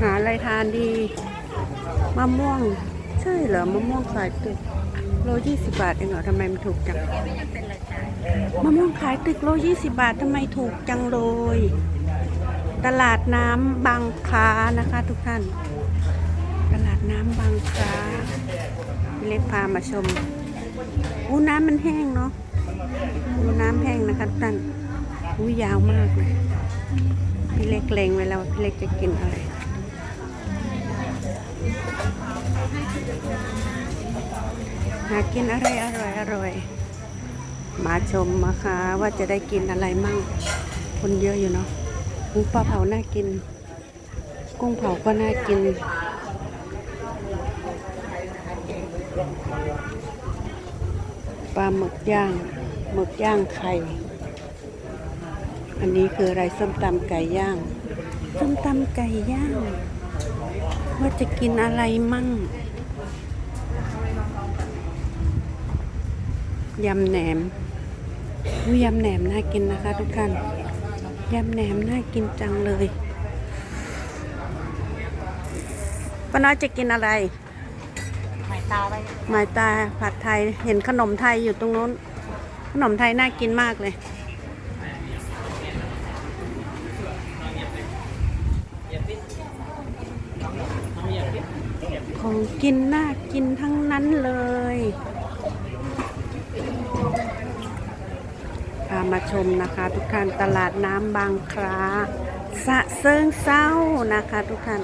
หาอะไรทานดีมะม่วง ใช่เหรอมะม่วงขายตึกโลยี่สิบบาทเองเหรอทำไมมันถูกจังมะม่วงขายตึกโลยี่สิบบาททำไมถูกจังเลยตลาดน้ำบางคล้านะคะทุกท่าน ตลาดน้ำบางคล้าพี่เล็กพามาชมอู้น้ำมันแห้งเนาะอู้น้ำแห้งนะคะทุกท่านอู้ยาวมากเลยพี่เล็กเลงไว้แล้วว่าพี่เล็กจะกินอะไร หากินอะไรอร่อยอร่อย มาชมมาคะว่าจะได้กินอะไรมั่ง คนเยอะอยู่เนาะหมูปลาเผาน่ากิน กุ้งเผาก็น่ากิน ปลาหมึกย่าง หมึกย่างไข่ อันนี้คืออะไรส้มตำไก่ย่าง ส้มตำไก่ย่าง ว่าจะกินอะไรมั่งยำแหนมอุ๊ยยำแหนมน่ากินนะคะทุกท่านยำแหนมน่ากินจังเลยป้าน้อยจะกินอะไร หมายตาไว้หมายตาผัดไทย เห็นขนมไทยอยู่ตรงนู้น ขนมไทยน่ากินมากเลย ของกินน่ากินทั้งนั้นเลยพามาชมนะคะทุกท่านตลาดน้ำบางคลาสะเซิงเศร้านะคะทุกท่าน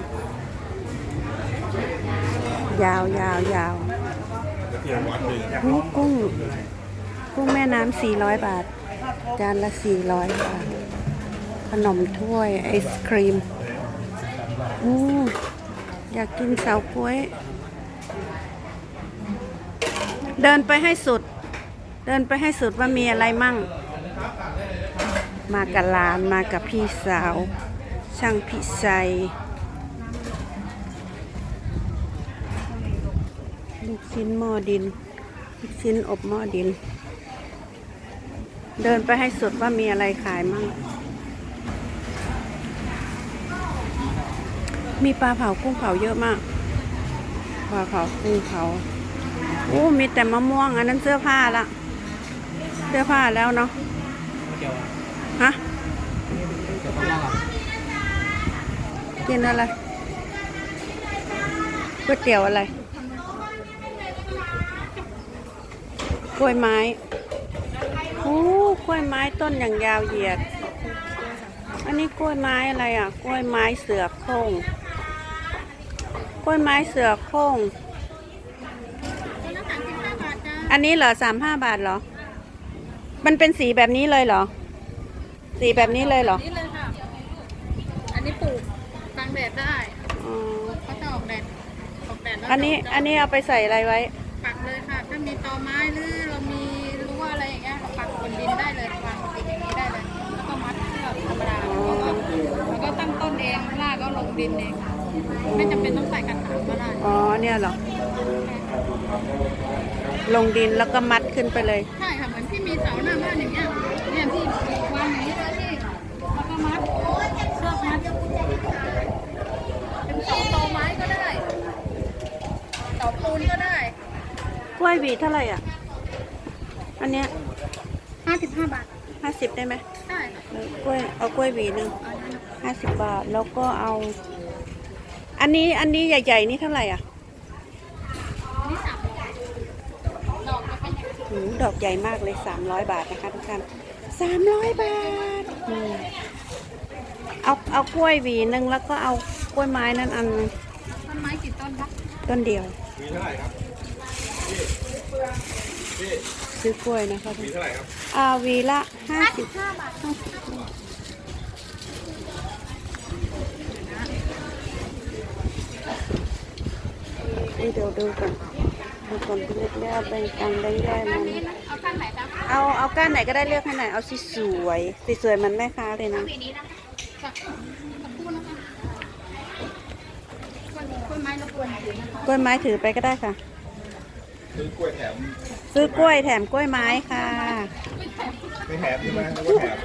ยาวยาวยาวกุ้งกุ้ง กุ้งแม่น้ำสี่ร้อยบาท จานละสี่ร้อยบาท ขนมถ้วยไอศครีมอู้ อยากกินเสาก้วย เดินไปให้สุด เดินไปให้สุดว่ามีอะไรมั่ง มากับหลานมากับพี่สาว ช่างพิชัยลูกชิ้นหม้อดินลูกชิ้นอบหม้อดิน เดินไปให้สุดว่ามีอะไรขายมั่ง มีปลาเผากุ้งเผาเยอะมาก ปลาเผากุ้งเผาโอ้มีแต่มะม่วง อันนั้นเสื้อผ้าละเสื้อผ้าแล้วเนาะฮะกินอะไรก๋วยเตี๋ยวอะไรกล้วยไม้โอ้กล้วยไม้ต้นอย่างยาวเหยียด อันนี้กล้วยไม้อะไรอะ กล้วยไม้เสือโคร่ง กล้วยไม้เสือโคร่งอันนี้เหรอสามห้าบาทเหรอ มันเป็นสีแบบนี้เลยเหรอ สีแบบนี้เลยเหรอ นี่เลยค่ะ อันนี้ปลูกกลางแดดได้อ๋อเขาจะออกแดดออกแดดแล้วอันนี้จะอันนี้เอาไปใส่อะไรไว้ ปักเลยค่ะ ถ้ามีตอไม้หรือเรามีรั้วอะไรอย่างเงี้ยเราปักบนดินได้เลยวางบนดินอย่างนี้ได้เลย แล้วก็มัดเชือกธรรมดาแล้วก็แล้วก็ตั้งต้นเองรากก็ลงดินเอง ไม่จำเป็นต้องใส่กระถางก็ได้อ๋อเนี่ยเหรอ ลงดินแล้วก็มัดขึ้นไปเลย ใช่ค่ะเหมือนที่มีเสาหน้าบ้านอย่างเงี้ยเนี่ยที่วางอย่างนี้เลยที่แล้วก็มัดเชือกมัดเป็นเสาตอไม้ก็ได้เสาปูนก็ได้กล้วยหวีเท่าไหร่อะ อันเนี้ยห้าสิบห้าบาทห้าสิบได้ไหมได้ค่ะเออกล้วยเอากล้วยหวีหนึ่งห้าสิบบาทแล้วก็เอา อันนี้อันนี้ใหญ่ ๆ นี่เท่าไหร่อะนี่สามร้อยดอกจะเป็นอย่างนี้หือดอกใหญ่มากเลยสามร้อยบาทนะคะทุกท่านสามร้อยบาทอืมเอาเอากล้วยหวีหนึ่งแล้วก็เอากล้วยไม้นั่นอันต้นไม้กี่ต้นคะต้นเดียวซื้อกล้วยนะคะวีเท่าไหร่ครับอ่าหวีละห้าสิบห้าบาท นี่เดี๋ยวดูก่อนดูก่อนพี่เล็กได้เอาแบ่งตังค์ได้ได้มันเอาข้างไหนจ๊ะเอาเอาก้านไหนก็ได้เลือกให้หน่อยเอาสีสวยสีสวยๆมันแม่ค้าเลยนะปีนี้นะจ้ะตะปูนะคะกล้วยไม้รบกวนถือนะคะกล้วยไม้ถือไปก็ได้ค่ะ ซื้อกล้วยแถม ซื้อกล้วยแถมกล้วยไม้ค่ะไม่แถมใช่ไหมแล้วก็แถม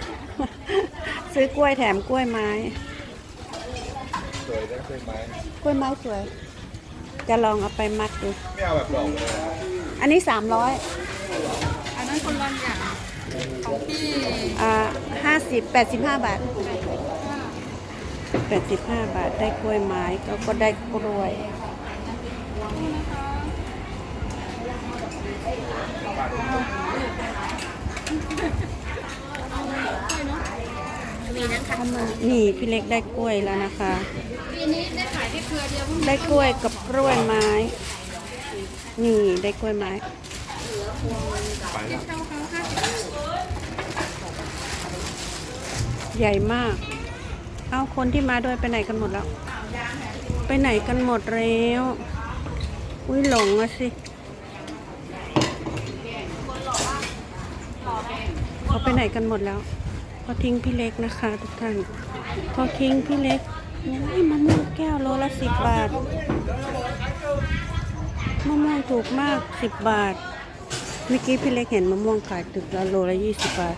ซื้อกล้วยแถมกล้วยไม้ สวยนะกล้วยไม้ กล้วยไม้สวย จะลองเอาไปมัดดู ไม่เอาแบบดอกเลยนะอันนี้สามร้อยอันนั้นคนละอย่างของพี่อ่าห้าสิบแปดสิบห้าบาทแปดสิบห้าบาทได้กล้วยไม้ก็ก็ได้กล้วย มีนะคะเข้ามานี่พี่เล็กได้กล้วยแล้วนะคะ ปีนี้ได้ขายที่เครือเดียวเพิ่งได้กล้วยกับ กล้วยไม้ นี่ได้กล้วยไม้ใหญ่มาก เอาคนที่มาด้วยไปไหนกันหมดแล้ว ไปไหนกันหมดแล้ว อุ้ยหลงอะสิเขาไปไหนกันหมดแล้วเขาทิ้งพี่เล็กนะคะ ทุกท่านเขาทิ้งพี่เล็ก โอ้ยมะม่วงแก้วโลละสิบบาทมะม่วงถูกมากสิบบาท เมื่อกี้พี่เล็กเห็นมะม่วงขายตึกละโลละยี่สิบบาท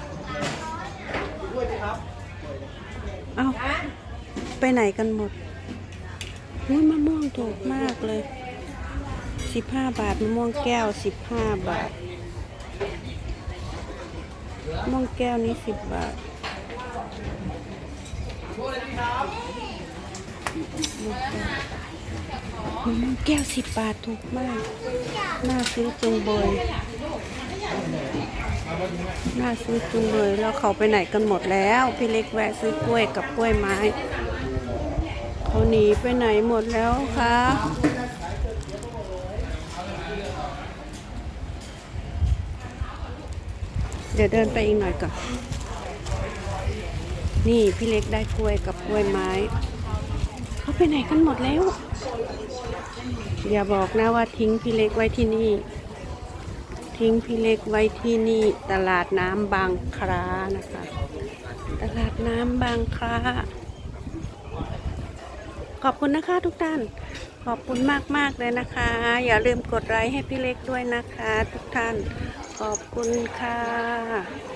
เอาไปไหนกันหมดอุ้ยมะม่วงถูกมากเลยสิบห้าบาทมะม่วงแก้วสิบห้าบาทมะม่วงแก้วนี้สิบบาท แก้วสิบบาทถูกมาก น่าซื้อจุงเบย น่าซื้อจุงเบย แล้วเขาไปไหนกันหมดแล้ว พี่เล็กแวะซื้อกล้วยกับกล้วยไม้ เขาหนีไปไหนหมดแล้วคะเดี๋ยวเดินไปอีกหน่อยก่อน นี่พี่เล็กได้กล้วยกับกล้วยไม้ เขาไปไหนกันหมดแล้ว อย่าบอกนะว่าทิ้งพี่เล็กไว้ที่นี่ ทิ้งพี่เล็กไว้ที่นี่ ตลาดน้ำบางคล้านะคะ ตลาดน้ำบางคล้าขอบคุณนะคะทุกท่าน ขอบคุณมากๆเลยนะคะ อย่าลืมกดไลค์ให้พี่เล็กด้วยนะคะ ทุกท่าน ขอบคุณค่ะ